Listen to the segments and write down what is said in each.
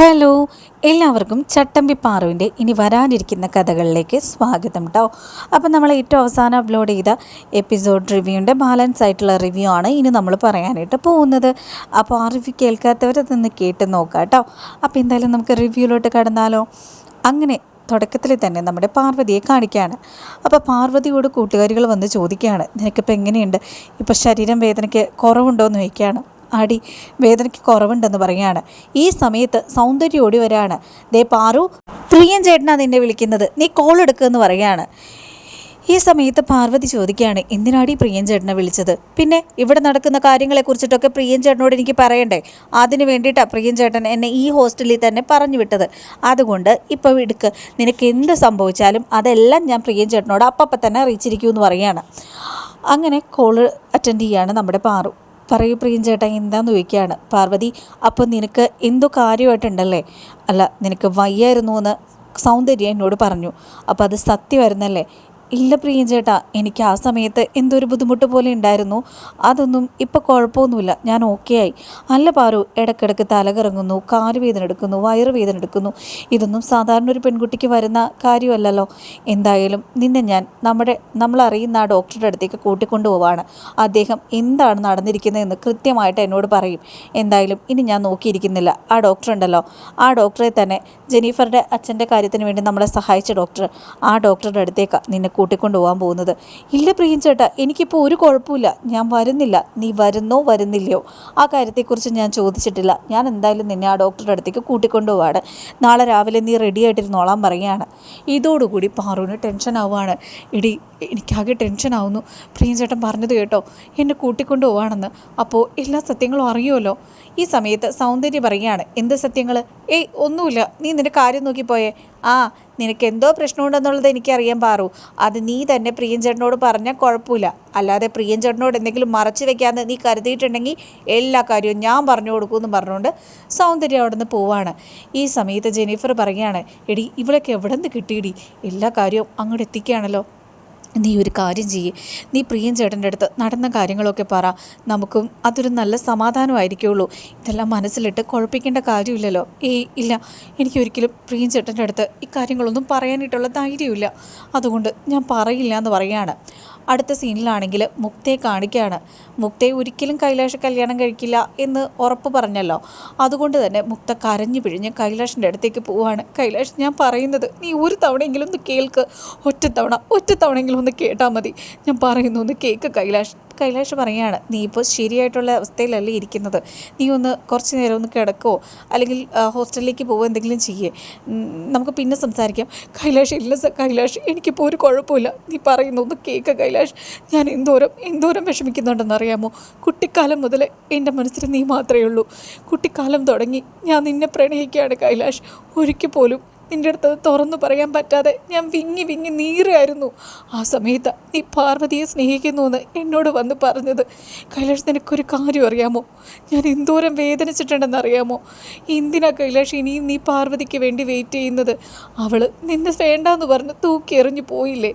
Hello എല്ലാവർക്കും ചട്ടമ്പി പാറുവിന്റെ ഇനി വരാനിരിക്കുന്ന കഥകളിലേക്ക് സ്വാഗതം കേട്ടോ അപ്പോൾ നമ്മൾ ഏറ്റവും അവസാനം അപ്ലോഡ് ചെയ്ത എപ്പിസോഡ് റിവ്യൂവിന്റെ ബാലൻസ് ആയിട്ടുള്ള റിവ്യൂ ആണ് ഇനി നമ്മൾ പറയാനായിട്ട് പോകുന്നത്. അപ്പോൾ ആ റിവ്യൂ കേൾക്കാത്തവർ അതൊന്ന് കേട്ട് നോക്കാം കേട്ടോ അപ്പോൾ എന്തായാലും നമുക്ക് റിവ്യൂലോട്ട് കടന്നാലോ? അങ്ങനെ തുടക്കത്തിൽ തന്നെ നമ്മുടെ പാർവതിയെ കാണിക്കുകയാണ് അപ്പോൾ പാർവതിയോട് കൂട്ടുകാരികൾ വന്ന് ചോദിക്കുകയാണ് നിനക്കിപ്പോൾ എങ്ങനെയുണ്ട്? ഇപ്പോൾ ശരീരം വേദനയ്ക്ക് കുറവുണ്ടോ എന്ന് ചോദിക്കുകയാണ് അടി വേദനയ്ക്ക് കുറവുണ്ടെന്ന് പറയാണ് ഈ സമയത്ത് സൗന്ദര്യം ഓടി വരാണ്. ദേ പാറു പ്രിയൻ ചേട്ടനാ നിന്നെ വിളിക്കുന്നത്. നീ കോൾ എടുക്കുമെന്ന് പറയാണ് ഈ സമയത്ത് പാർവതി ചോദിക്കുകയാണ് എന്തിനാടി പ്രിയൻ ചേട്ടനെ വിളിച്ചത്? പിന്നെ ഇവിടെ നടക്കുന്ന കാര്യങ്ങളെക്കുറിച്ചിട്ടൊക്കെ പ്രിയൻ ചേട്ടനോട് എനിക്ക് പറയണ്ടേ? അതിന് വേണ്ടിയിട്ടാണ് പ്രിയൻ ചേട്ടൻ എന്നെ ഈ ഹോസ്റ്റലിൽ തന്നെ പറഞ്ഞു വിട്ടത്. അതുകൊണ്ട് ഇപ്പോൾ എടുക്ക്. നിനക്ക് എന്ത് സംഭവിച്ചാലും അതെല്ലാം ഞാൻ പ്രിയൻ ചേട്ടനോട് അപ്പം തന്നെ അറിയിച്ചിരിക്കുമെന്ന് പറയാണ് അങ്ങനെ കോൾ അറ്റൻഡ് ചെയ്യാണ് നമ്മുടെ പാറു. പറയൂ പ്രിയൻ ചേട്ടാ എന്താന്ന് ചോദിക്കുകയാണ്. പാർവതി അപ്പോൾ നിനക്ക് എന്തോ കാര്യമായിട്ടുണ്ടല്ലേ? അല്ല നിനക്ക് വയ്യായിരുന്നു എന്ന് സൗന്ദര്യ എന്നോട് പറഞ്ഞു. അപ്പോൾ അത് സത്യമായിരുന്നല്ലേ? ഇല്ല പ്രിയൻ ചേട്ടാ എനിക്ക് ആ സമയത്ത് എന്തൊരു ബുദ്ധിമുട്ട് പോലെ ഉണ്ടായിരുന്നു. അതൊന്നും ഇപ്പോൾ കുഴപ്പമൊന്നുമില്ല. ഞാൻ ഓക്കെ ആയി. അല്ല പാറു ഇടയ്ക്കിടയ്ക്ക് തലകറങ്ങുന്നു കാൽ വേദന എടുക്കുന്നു വയറ് വേദന എടുക്കുന്നു. ഇതൊന്നും സാധാരണ ഒരു പെൺകുട്ടിക്ക് വരുന്ന കാര്യമല്ലല്ലോ. എന്തായാലും നിന്നെ ഞാൻ നമ്മുടെ നമ്മൾ അറിയുന്ന ആ ഡോക്ടറുടെ അടുത്തേക്ക് കൂട്ടിക്കൊണ്ടു പോവാണ്. അദ്ദേഹം എന്താണ് നടന്നിരിക്കുന്നതെന്ന് കൃത്യമായിട്ട് എന്നോട് പറയും. എന്തായാലും ഇനി ഞാൻ നോക്കിയിരിക്കുന്നില്ല. ആ ഡോക്ടർ ഉണ്ടല്ലോ. ആ ഡോക്ടറെ തന്നെ ജെനീഫറുടെ അച്ഛന്റെ കാര്യത്തിന് വേണ്ടി നമ്മളെ സഹായിച്ച ഡോക്ടർ ആ ഡോക്ടറുടെ അടുത്തേക്ക് നിന്നെ കൂട്ടിക്കൊണ്ടു പോകാൻ പോകുന്നത്. ഇല്ല പ്രിയൻ ചേട്ടാ എനിക്കിപ്പോൾ ഒരു കുഴപ്പമില്ല. ഞാൻ വരുന്നില്ല. നീ വരുന്നോ വരുന്നില്ലയോ? ആ കാര്യത്തെക്കുറിച്ച് ഞാൻ ചോദിച്ചിട്ടില്ല. ഞാൻ എന്തായാലും നിന്നെ ആ ഡോക്ടറുടെ അടുത്തേക്ക് കൂട്ടിക്കൊണ്ടു പോവാണ് നാളെ രാവിലെ നീ റെഡി ആയിട്ടിരുന്നോളാൻ പറയുകയാണ്. ഇതോടുകൂടി പാറുവിന് ടെൻഷൻ ആവുകയാണ്. ഇടി എനിക്കാകെ ടെൻഷൻ ആവുന്നു. പ്രിയൻ ചേട്ടൻ പറഞ്ഞത് കേട്ടോ എന്നെ കൂട്ടിക്കൊണ്ടു പോവാണെന്ന് അപ്പോൾ എല്ലാ സത്യങ്ങളും അറിയുമല്ലോ? ഈ സമയത്ത് സൗന്ദര്യം പറയുകയാണ് എന്ത് സത്യങ്ങൾ ഏയ് ഒന്നുമില്ല. നീ നിന്റെ കാര്യം നോക്കിപ്പോയേ. ആ നിനക്ക് എന്തോ പ്രശ്നമുണ്ടെന്നുള്ളത് എനിക്കറിയാൻ പാറു. അത് നീ തന്നെ പ്രിയൻ ചേട്ടനോട് പറഞ്ഞാൽ കുഴപ്പമില്ല. അല്ലാതെ പ്രിയൻ ചേട്ടനോട് എന്തെങ്കിലും മറച്ചു വെക്കാമെന്ന് നീ കരുതിയിട്ടുണ്ടെങ്കിൽ എല്ലാ കാര്യവും ഞാൻ പറഞ്ഞു കൊടുക്കുമെന്ന് പറഞ്ഞുകൊണ്ട് സൗന്ദര്യം അവിടെ നിന്ന് പോവാണ്. ഈ സമയത്ത് ജെനിഫർ പറയുകയാണ് എടി ഇവളൊക്കെ എവിടെ നിന്ന് കിട്ടിയിടി? എല്ലാ കാര്യവും അങ്ങോട്ട് എത്തിക്കുകയാണല്ലോ. നീ ഒരു കാര്യം ചെയ്യേ. നീ പ്രിയൻ ചേട്ടന്റെ അടുത്ത് നടന്ന കാര്യങ്ങളൊക്കെ പറ. നമുക്കും അതൊരു നല്ല സമാധാനമായിരിക്കുള്ളൂ. ഇതെല്ലാം മനസ്സിലിട്ട് കുഴപ്പിക്കേണ്ട കാര്യമില്ലല്ലോ. ഏയ് ഇല്ല. എനിക്കൊരിക്കലും പ്രിയൻ ചേട്ടന്റെ അടുത്ത് ഇക്കാര്യങ്ങളൊന്നും കാര്യങ്ങളൊന്നും പറയാനായിട്ടുള്ള ധൈര്യമില്ല. അതുകൊണ്ട് ഞാൻ പറയില്ല എന്ന് പറയാണ്. അടുത്ത സീനിലാണെങ്കിൽ മുക്തയെ കാണിക്കുകയാണ്. മുക്തയെ ഒരിക്കലും കൈലാഷ് കല്യാണം കഴിക്കില്ല എന്ന് ഉറപ്പ് പറഞ്ഞല്ലോ. അതുകൊണ്ട് തന്നെ മുക്ത കരഞ്ഞു പിഴിഞ്ഞ് കൈലാഷിന്റെ അടുത്തേക്ക് പോവുകയാണ് കൈലാഷ് ഞാൻ പറയുന്നത് നീ ഒരു തവണയെങ്കിലും ഒന്ന് കേൾക്ക്. ഒറ്റത്തവണ ഒറ്റത്തവണയെങ്കിലും ഒന്ന് കേട്ടാൽ മതി. ഞാൻ പറയുന്നു ഒന്ന് കേൾക്ക് കൈലാഷ്. കൈലാഷ് പറയുകയാണ് നീ ഇപ്പോൾ ശരിയായിട്ടുള്ള അവസ്ഥയിലല്ലേ ഇരിക്കുന്നത്. നീ ഒന്ന് കുറച്ച് നേരം ഒന്ന് കിടക്കോ അല്ലെങ്കിൽ ഹോസ്റ്റലിലേക്ക് പോവോ എന്തെങ്കിലും ചെയ്യേ. നമുക്ക് പിന്നെ സംസാരിക്കാം. കൈലാഷ് ഇല്ല സർ കൈലാഷ് എനിക്കിപ്പോൾ ഒരു കുഴപ്പമില്ല. നീ പറയുന്നു ഒന്ന് കേൾക്കുക കൈലാഷ്. ഞാൻ എന്തോരം എന്തോരം വിഷമിക്കുന്നുണ്ടെന്ന് അറിയാമോ? കുട്ടിക്കാലം മുതൽ എന്റെ മനസ്സിൽ നീ മാത്രമേ ഉള്ളൂ. കുട്ടിക്കാലം തുടങ്ങി ഞാൻ നിന്നെ പ്രണയിക്കുകയാണ് കൈലാഷ്. ഒരിക്കൽ പോലും നിന്റെ അടുത്ത് അത് തുറന്നു പറയാൻ പറ്റാതെ ഞാൻ വിങ്ങി വിങ്ങി നീറുകയായിരുന്നു. ആ സമയത്ത് നീ പാർവതിയെ സ്നേഹിക്കുന്നു എന്ന് എന്നോട് വന്ന് പറഞ്ഞത്. കൈലാഷ് നിനക്കൊരു കാര്യം അറിയാമോ? ഞാൻ എന്തോരം വേദനിച്ചിട്ടുണ്ടെന്ന് അറിയാമോ? എന്തിനാ കൈലാഷ് ഇനിയും നീ പാർവതിക്ക് വേണ്ടി വെയിറ്റ് ചെയ്യുന്നത്? അവൾ നിന്നെ വേണ്ടാന്ന് പറഞ്ഞ് തൂക്കി എറിഞ്ഞു പോയില്ലേ?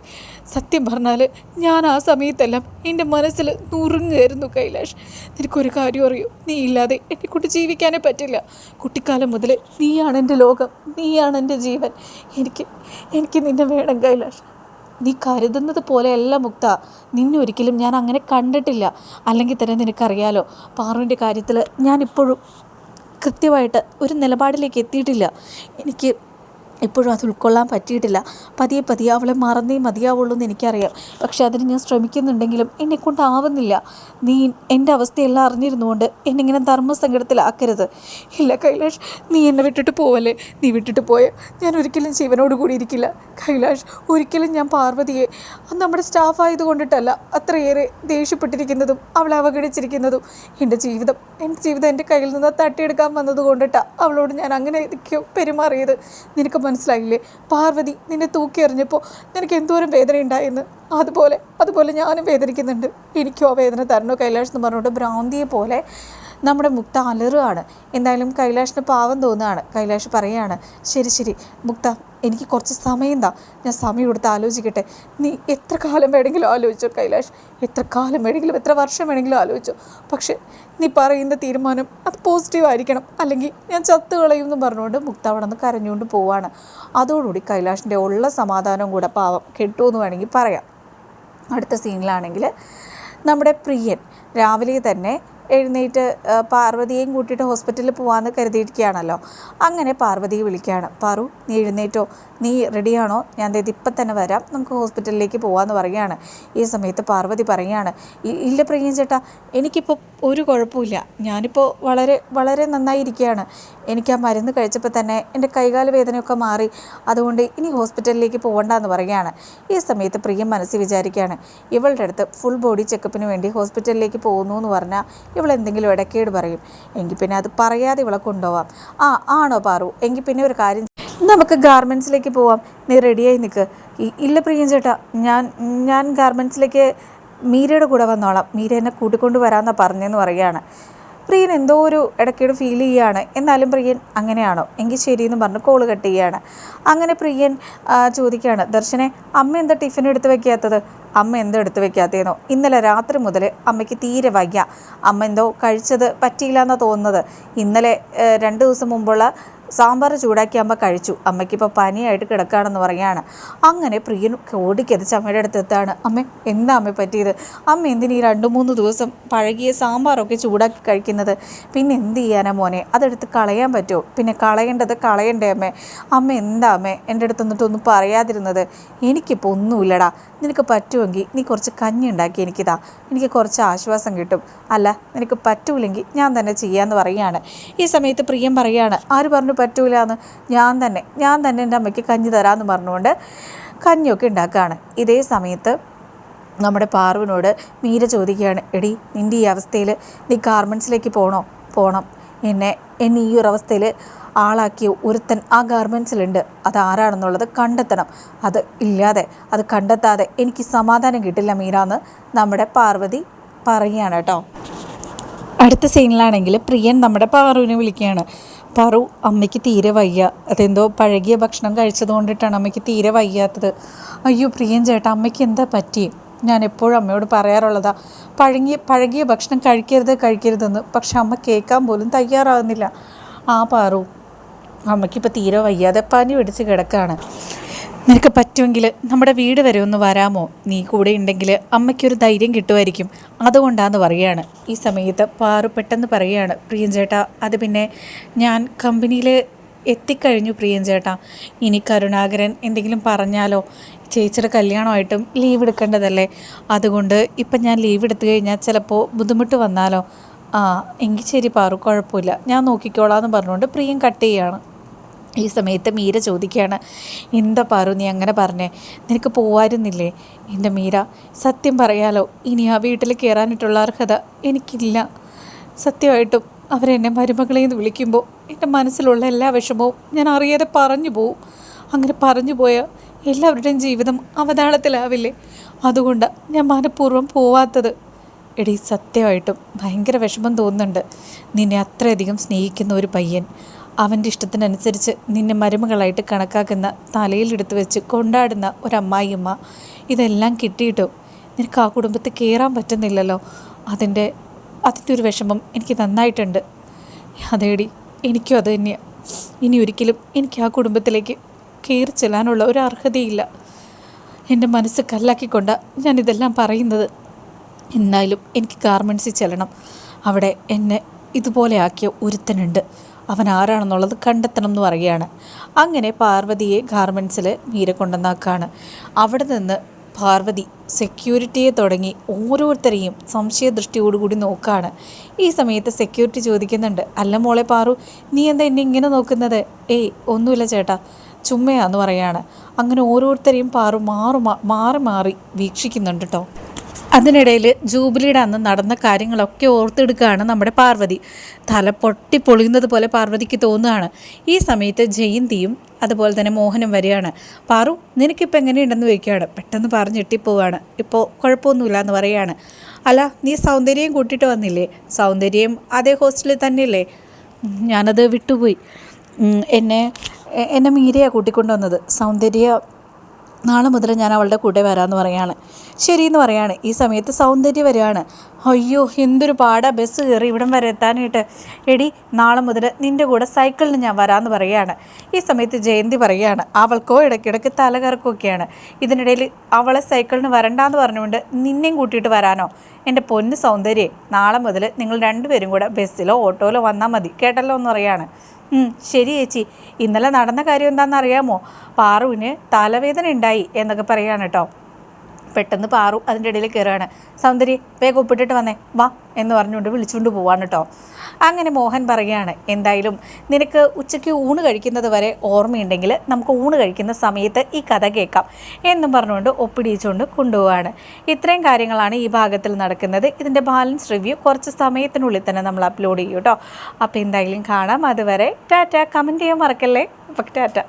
സത്യം പറഞ്ഞാൽ ഞാൻ ആ സമയത്തെല്ലാം എന്റെ മനസ്സിൽ നുറുങ്ങായിരുന്നു കൈലാഷ്. നിനക്കൊരു കാര്യം അറിയൂ? നീ ഇല്ലാതെ എന്നെ കൊണ്ട് ജീവിക്കാനേ പറ്റില്ല. കുട്ടിക്കാലം മുതൽ നീയാണ് എന്റെ ലോകം. നീയാണ് എന്റെ ജീവൻ. എനിക്ക് എനിക്ക് നിന്നെ വേണം കൈലാഷ്. നീ കരുതുന്നത് പോലെയല്ല മുക്ത. നിന്നെ ഒരിക്കലും ഞാൻ അങ്ങനെ കണ്ടിട്ടില്ല. അല്ലെങ്കിൽ തന്നെ നിനക്കറിയാലോ പാറുവിന്റെ കാര്യത്തിൽ ഞാനിപ്പോഴും കൃത്യമായിട്ട് ഒരു നിലപാടിലേക്ക് എത്തിയിട്ടില്ല. എനിക്ക് ഇപ്പോഴും അത് ഉൾക്കൊള്ളാൻ പറ്റിയിട്ടില്ല. പതിയെ പതിയെ അവളെ മറന്നേ മതിയാവുള്ളൂ എന്ന് എനിക്കറിയാം. പക്ഷേ അതിന് ഞാൻ ശ്രമിക്കുന്നുണ്ടെങ്കിലും എന്നെ കൊണ്ടാവുന്നില്ല നീ എന്റെ അവസ്ഥയെല്ലാം അറിഞ്ഞിരുന്നുകൊണ്ട് എന്നെ ഇങ്ങനെ ധർമ്മസങ്കടത്തിലാക്കരുത്. ഇല്ല കൈലാഷ് നീ എന്നെ വിട്ടിട്ട് പോവല്ലേ? നീ വിട്ടിട്ട് പോയ ഞാൻ ഒരിക്കലും ജീവനോട് കൂടിയിരിക്കില്ല കൈലാഷ് ഒരിക്കലും ഞാൻ പാർവതിയെ അത് നമ്മുടെ സ്റ്റാഫ് ആയതുകൊണ്ടിട്ടല്ല അത്രയേറെ ദേഷ്യപ്പെട്ടിരിക്കുന്നതും അവളെ അവഗണിച്ചിരിക്കുന്നതും. എന്റെ ജീവിതം എന്റെ ജീവിതം എന്റെ കയ്യിൽ നിന്ന് തട്ടിയെടുക്കാൻ വന്നത് കൊണ്ടിട്ടാണ് അവളോട് ഞാൻ അങ്ങനെ പെരുമാറിയത്. നിനക്ക് മനസ്സിലായില്ലേ? പാർവതി നിന്നെ തൂക്കി എറിഞ്ഞപ്പോൾ നിനക്ക് എന്തോരം വേദന ഉണ്ടായെന്ന്? അതുപോലെ അതുപോലെ ഞാനും വേദനിക്കുന്നുണ്ട്. എനിക്കോ വേദന തരണോ കൈലാഷ് എന്ന് പറഞ്ഞുകൊണ്ട് ഭ്രാന്തിയെ പോലെ നമ്മുടെ മുക്ത അലറുകയാണ് എന്തായാലും കൈലാഷിന് പാവം തോന്നുകയാണ്. കൈലാഷ് പറയുകയാണ് ശരി ശരി മുക്ത എനിക്ക് കുറച്ച് സമയം താ. ഞാൻ സമയം കൊടുത്ത് ആലോചിക്കട്ടെ. നീ എത്ര കാലം വേണമെങ്കിലും ആലോചിച്ചോ കൈലാഷ്? എത്ര കാലം വേണമെങ്കിലും എത്ര വർഷം വേണമെങ്കിലും ആലോചിച്ചോ. പക്ഷേ നീ പറയുന്ന തീരുമാനം അത് പോസിറ്റീവ് ആയിരിക്കണം. അല്ലെങ്കിൽ ഞാൻ ചത്തു കളയും എന്ന് പറഞ്ഞുകൊണ്ട് മുക്ത അവിടെ നിന്ന് കരഞ്ഞുകൊണ്ട് പോവാണ്. അതോടുകൂടി കൈലാഷിന്റെ ഉള്ള സമാധാനം കൂടെ പാവം കെട്ടുമെന്ന് വേണമെങ്കിൽ പറയാം. അടുത്ത സീനിലാണെങ്കിൽ നമ്മുടെ പ്രിയൻ രാവിലെ തന്നെ എഴുന്നേറ്റ് പാർവതിയെയും കൂട്ടിയിട്ട് ഹോസ്പിറ്റലിൽ പോകാമെന്ന് കരുതിയിരിക്കുകയാണല്ലോ. അങ്ങനെ പാർവതിയെ വിളിക്കുകയാണ്. പാറു നീ എഴുന്നേറ്റോ? നീ റെഡിയാണോ? ഞാൻ ദേ ഇപ്പം തന്നെ വരാം. നമുക്ക് ഹോസ്പിറ്റലിലേക്ക് പോകാമെന്ന് പറയുകയാണ്. ഈ സമയത്ത് പാർവതി പറയുകയാണ് ഇല്ല പ്രിയൻ ചേട്ടാ എനിക്കിപ്പോൾ ഒരു കുഴപ്പമില്ല. ഞാനിപ്പോൾ വളരെ വളരെ നന്നായിരിക്കുകയാണ്. എനിക്ക് ആ മരുന്ന് കഴിച്ചപ്പോൾ തന്നെ എന്റെ കൈകാല വേദനയൊക്കെ മാറി. അതുകൊണ്ട് ഇനി ഹോസ്പിറ്റലിലേക്ക് പോകണ്ടെന്ന് പറയുകയാണ്. ഈ സമയത്ത് പ്രിയം മനസ്സിൽ വിചാരിക്കുകയാണ് ഇവളുടെ അടുത്ത് ഫുൾ ബോഡി ചെക്കപ്പിന് വേണ്ടി ഹോസ്പിറ്റലിലേക്ക് പോകുന്നു എന്ന് പറഞ്ഞാൽ ഇവൾ എന്തെങ്കിലും ഇടക്കേട് പറയും. എങ്കിൽ പിന്നെ അത് പറയാതെ ഇവളെ കൊണ്ടുപോവാം. ആ ആണോ പാറു? എങ്കിൽ പിന്നെ ഒരു കാര്യം നമുക്ക് ഗാർമെന്റ്സിലേക്ക് പോവാം. നീ റെഡിയായി നിൽക്ക് ഇല്ല പ്രിയൻ ചേട്ടാ ഞാൻ ഞാൻ ഗാർമെന്റ്സിലേക്ക് മീരയുടെ കൂടെ വന്നോളാം. മീര എന്നെ കൂട്ടിക്കൊണ്ട് വരാമെന്നാണ് പറഞ്ഞതെന്ന് പറയുകയാണ്. പ്രിയൻ എന്തോ ഒരു ഇടയ്ക്കിടെ ഫീൽ ചെയ്യുകയാണ് എന്നാലും പ്രിയൻ അങ്ങനെയാണോ? എങ്കിൽ ശരിയെന്ന് പറഞ്ഞ് കോൾ കട്ട് ചെയ്യുകയാണ് അങ്ങനെ പ്രിയൻ ചോദിക്കുകയാണ് ദർശനെ അമ്മ എന്താ ടിഫിൻ എടുത്ത് വെക്കാത്തത്? അമ്മ എന്തോ എടുത്ത് വെക്കാത്തേന്നോ? ഇന്നലെ രാത്രി മുതൽ അമ്മയ്ക്ക് തീരെ വയ്യ. അമ്മ എന്തോ കഴിച്ചത് പറ്റിയില്ല എന്നാണ് തോന്നുന്നത്. ഇന്നലെ രണ്ട് ദിവസം മുമ്പുള്ള സാമ്പാർ ചൂടാക്കി അമ്മ കഴിച്ചു. അമ്മയ്ക്കിപ്പോൾ പനിയായിട്ട് കിടക്കുകയാണെന്ന് പറയാണ്. അങ്ങനെ പ്രിയൻ ഓടിക്കതിച്ച് അമ്മയുടെ അടുത്ത് എത്താണ്? അമ്മ എന്താ അമ്മ പറ്റിയത്? അമ്മ എന്തിനീ ഈ രണ്ട് മൂന്ന് ദിവസം പഴകിയ സാമ്പാറൊക്കെ ചൂടാക്കി കഴിക്കുന്നത്? പിന്നെ എന്ത് ചെയ്യാനാ മോനെ? അതെടുത്ത് കളയാൻ പറ്റുമോ? പിന്നെ കളയേണ്ടത് കളയണ്ടേ അമ്മേ? അമ്മ എന്താ അമ്മേ എന്റെ അടുത്ത് എന്നിട്ടൊന്നും പറയാതിരുന്നത്? എനിക്കിപ്പോൾ ഒന്നുമില്ലടാ. നിനക്ക് പറ്റുമെങ്കിൽ നീ കുറച്ച് കഞ്ഞി ഉണ്ടാക്കി എനിക്കിതാ. എനിക്ക് കുറച്ച് ആശ്വാസം കിട്ടും. അല്ല നിനക്ക് പറ്റൂലെങ്കിൽ ഞാൻ തന്നെ ചെയ്യാമെന്ന് പറയുകയാണ് ഈ സമയത്ത് പ്രിയം പറയുകയാണ് ആര് പറഞ്ഞു പറ്റൂല എന്ന് ഞാൻ തന്നെ ഞാൻ തന്നെ എന്റെ അമ്മയ്ക്ക് കഞ്ഞി തരാമെന്ന് പറഞ്ഞുകൊണ്ട് കഞ്ഞിയൊക്കെ ഉണ്ടാക്കുകയാണ്. ഇതേ സമയത്ത് നമ്മുടെ പാർവിനോട് മീര ചോദിക്കുകയാണ് എടി നിന്റെ ഈ അവസ്ഥയിൽ നീ ഗാർമെൻസിലേക്ക് പോകണോ പോകണം എന്നെ എന്നെ ഈ ഒരു അവസ്ഥയിൽ ആളാക്കിയ ഒരുത്തൻ ആ ഗാർമെൻസിലുണ്ട്. അത് ആരാണെന്നുള്ളത് കണ്ടെത്തണം. അത് ഇല്ലാതെ അത് കണ്ടെത്താതെ എനിക്ക് സമാധാനം കിട്ടില്ല മീര എന്ന് നമ്മുടെ പാർവതി പറയുകയാണ് കേട്ടോ. അടുത്ത സീനിലാണെങ്കിൽ പ്രിയൻ നമ്മുടെ പാറുവിനെ വിളിക്കുകയാണ്. പാറു അമ്മയ്ക്ക് തീരെ വയ്യ. അതെന്തോ പഴകിയ ഭക്ഷണം കഴിച്ചത് കൊണ്ടിട്ടാണ് അമ്മയ്ക്ക് തീരെ വയ്യാത്തത്. അയ്യോ പ്രിയൻ ചേട്ടാ അമ്മയ്ക്ക് എന്താ പറ്റി? ഞാൻ എപ്പോഴും അമ്മയോട് പറയാറുള്ളതാ പഴകിയ പഴകിയ ഭക്ഷണം കഴിക്കരുത് കഴിക്കരുതെന്ന്. പക്ഷെ അമ്മ കേൾക്കാൻ പോലും തയ്യാറാകുന്നില്ല ആ പാറു അമ്മയ്ക്കിപ്പോൾ തീരെ വയ്യാതെ പനി പിടിച്ച് കിടക്കാണ്. നിനക്ക് പറ്റുമെങ്കിൽ നമ്മുടെ വീട് വരെ ഒന്ന് വരാമോ? നീ കൂടെ ഉണ്ടെങ്കിൽ അമ്മയ്ക്കൊരു ധൈര്യം കിട്ടുമായിരിക്കും. അതുകൊണ്ടാന്ന് പറയുകയാണ് ഈ സമയത്ത് പാറു പെട്ടെന്ന് പറയുകയാണ് പ്രിയൻ ചേട്ടാ അത് പിന്നെ ഞാൻ കമ്പനിയിൽ എത്തിക്കഴിഞ്ഞു പ്രിയൻ ചേട്ടാ ഇനി കരുണാകരൻ എന്തെങ്കിലും പറഞ്ഞാലോ? ചേച്ചിയുടെ കല്യാണമായിട്ടും ലീവ് എടുക്കേണ്ടതല്ലേ? അതുകൊണ്ട് ഇപ്പം ഞാൻ ലീവ് എടുത്തു കഴിഞ്ഞാൽ ചിലപ്പോൾ ബുദ്ധിമുട്ട് വന്നാലോ? ആ എങ്കിൽ ശരി പാറു കുഴപ്പമില്ല. ഞാൻ നോക്കിക്കോളാം എന്ന് പറഞ്ഞുകൊണ്ട് പ്രിയൻ കട്ട് ചെയ്യാണ്. ഈ സമയത്ത് മീര ചോദിക്കുകയാണ് എന്താ പാറു നീ അങ്ങനെ പറഞ്ഞേ? നിനക്ക് പോവായിരുന്നില്ലേ? എന്റെ മീര സത്യം പറയാലോ ഇനി ആ വീട്ടിൽ കയറാനായിട്ടുള്ള അർഹത എനിക്കില്ല. സത്യമായിട്ടും അവരെന്നെ മരുമകളെ എന്ന് വിളിക്കുമ്പോൾ എന്റെ മനസ്സിലുള്ള എല്ലാ വിഷമവും ഞാൻ അറിയാതെ പറഞ്ഞു പോവും. അങ്ങനെ പറഞ്ഞു പോയാൽ എല്ലാവരുടെയും ജീവിതം അവതാളത്തിലാവില്ലേ? അതുകൊണ്ട് ഞാൻ മനഃപൂർവം പോവാത്തത്. എടി സത്യമായിട്ടും ഭയങ്കര വിഷമം തോന്നുന്നുണ്ട്. നിന്നെ അത്രയധികം സ്നേഹിക്കുന്ന ഒരു പയ്യൻ അവന്റെ ഇഷ്ടത്തിനനുസരിച്ച് നിന്നെ മരുമകളായിട്ട് കണക്കാക്കുന്ന തലയിലെടുത്ത് വെച്ച് കൊണ്ടാടുന്ന ഒരമ്മായിയമ്മ. ഇതെല്ലാം കിട്ടിയിട്ടോ നിനക്ക് ആ കുടുംബത്തിൽ കയറാൻ പറ്റുന്നില്ലല്ലോ. അതിന്റെ അതിന്റെ ഒരു വിഷമം എനിക്ക് നന്നായിട്ടുണ്ട്. അതേടി എനിക്കും അത് തന്നെയാണ് ഇനി ഒരിക്കലും എനിക്ക് ആ കുടുംബത്തിലേക്ക് കയറി ചെല്ലാനുള്ള ഒരു അർഹതയില്ല. എന്റെ മനസ്സ് കല്ലാക്കിക്കൊണ്ട് ഞാനിതെല്ലാം പറയുന്നത്. എന്നാലും എനിക്ക് ഗാർമെൻസിൽ ചെല്ലണം. അവിടെ എന്നെ ഇതുപോലെ ആക്കിയ ഒരുത്തനുണ്ട്. അവൻ ആരാണെന്നുള്ളത് കണ്ടെത്തണം എന്ന് പറയുകയാണ്. അങ്ങനെ പാർവതിയെ ഗാർമെൻസിൽ മീര കൊണ്ടുവന്നാക്കാണ്. അവിടെ നിന്ന് പാർവതി സെക്യൂരിറ്റിയെ തുടങ്ങി ഓരോരുത്തരെയും സംശയദൃഷ്ടിയോടുകൂടി നോക്കുകയാണ് ഈ സമയത്ത് സെക്യൂരിറ്റി ചോദിക്കുന്നുണ്ട് അല്ല മോളെ പാറു നീ എന്താ എന്നെ ഇങ്ങനെ നോക്കുന്നത്? ഏയ് ഒന്നുമില്ല ചേട്ടാ ചുമ്മയാന്ന് പറയാണ്. അങ്ങനെ ഓരോരുത്തരെയും പാറു മാറു മാറി മാറി വീക്ഷിക്കുന്നുണ്ട് കേട്ടോ അതിനിടയിൽ ജൂബിലിയുടെ അന്ന് നടന്ന കാര്യങ്ങളൊക്കെ ഓർത്തെടുക്കുകയാണ് നമ്മുടെ പാർവതി. തല പൊട്ടി പൊളിയുന്നത് പോലെ പാർവതിക്ക് തോന്നുകയാണ്. ഈ സമയത്ത് ജയന്തിയും അതുപോലെ തന്നെ മോഹനും വരികയാണ്. പാറു നിനക്കിപ്പോൾ എങ്ങനെയുണ്ടെന്ന് ചോദിക്കുകയാണ്. പെട്ടെന്ന് പറഞ്ഞ് ഞെട്ടിപ്പോവാണ് ഇപ്പോൾ കുഴപ്പമൊന്നുമില്ല എന്ന് പറയുകയാണ്. അല്ല നീ സൗന്ദര്യം കൂട്ടിയിട്ട് വന്നില്ലേ? സൗന്ദര്യം അതേ ഹോസ്റ്റലിൽ തന്നെയല്ലേ? ഞാനത് വിട്ടുപോയി. എന്നെ എന്നെ മീരയാണ് കൂട്ടിക്കൊണ്ടുവന്നത് സൗന്ദര്യ നാളെ മുതൽ ഞാൻ അവളുടെ കൂടെ വരാമെന്ന് പറയാണ്. ശരിയെന്ന് പറയാണ്. ഈ സമയത്ത് സൗന്ദര്യ വരികയാണ്. അയ്യോ എന്തൊരു പാടാ ബസ് കയറി ഇവിടം വരെ എത്താനായിട്ട്. എടി നാളെ മുതൽ നിന്റെ കൂടെ സൈക്കിളിന് ഞാൻ വരാമെന്ന് പറയുകയാണ് ഈ സമയത്ത് ജയന്തി പറയുകയാണ് അവൾക്കോ ഇടയ്ക്കിടയ്ക്ക് തലകറക്കുമൊക്കെയാണ് ഇതിനിടയിൽ അവളെ സൈക്കിളിന് വരണ്ടാന്ന് പറഞ്ഞുകൊണ്ട് നിന്നെയും കൂട്ടിയിട്ട് വരാനോ? എന്റെ പൊന്ന് സൗന്ദര്യം നാളെ മുതൽ നിങ്ങൾ രണ്ടുപേരും കൂടെ ബസ്സിലോ ഓട്ടോയിലോ വന്നാൽ മതി. കേട്ടല്ലോ എന്ന് പറയാണ്. ശരി ചേച്ചി. ഇന്നലെ നടന്ന കാര്യം എന്താണെന്ന് അറിയാമോ? പാറുവിന് തലവേദന ഉണ്ടായി എന്നൊക്കെ പറയാണ് കേട്ടോ. പെട്ടെന്ന് പാറു അതിന്റെ ഇടയിൽ കയറുകയാണ്. സൗന്ദര്യ വേഗം ഒപ്പിട്ടിട്ട് വന്നേ വാ എന്ന് പറഞ്ഞുകൊണ്ട് വിളിച്ചുകൊണ്ട് പോവാണ് കേട്ടോ. അങ്ങനെ മോഹൻ പറയുകയാണ് എന്തായാലും നിനക്ക് ഉച്ചയ്ക്ക് ഊണ് കഴിക്കുന്നത് വരെ ഓർമ്മയുണ്ടെങ്കിൽ നമുക്ക് ഊണ് കഴിക്കുന്ന സമയത്ത് ഈ കഥ കേൾക്കാം എന്നും പറഞ്ഞുകൊണ്ട് ഒപ്പിടിയിച്ചുകൊണ്ട് കൊണ്ടുപോവാണ്. ഇത്രയും കാര്യങ്ങളാണ് ഈ ഭാഗത്തിൽ നടക്കുന്നത്. ഇതിന്റെ ബാലൻസ് റിവ്യൂ കുറച്ച് സമയത്തിനുള്ളിൽ തന്നെ നമ്മൾ അപ്ലോഡ് ചെയ്യും കേട്ടോ. അപ്പോൾ എന്തായാലും കാണാം. അതുവരെ ടാറ്റ കമന്റ് ചെയ്യാൻ മറക്കല്ലേ? അപ്പോൾ ടാറ്റ.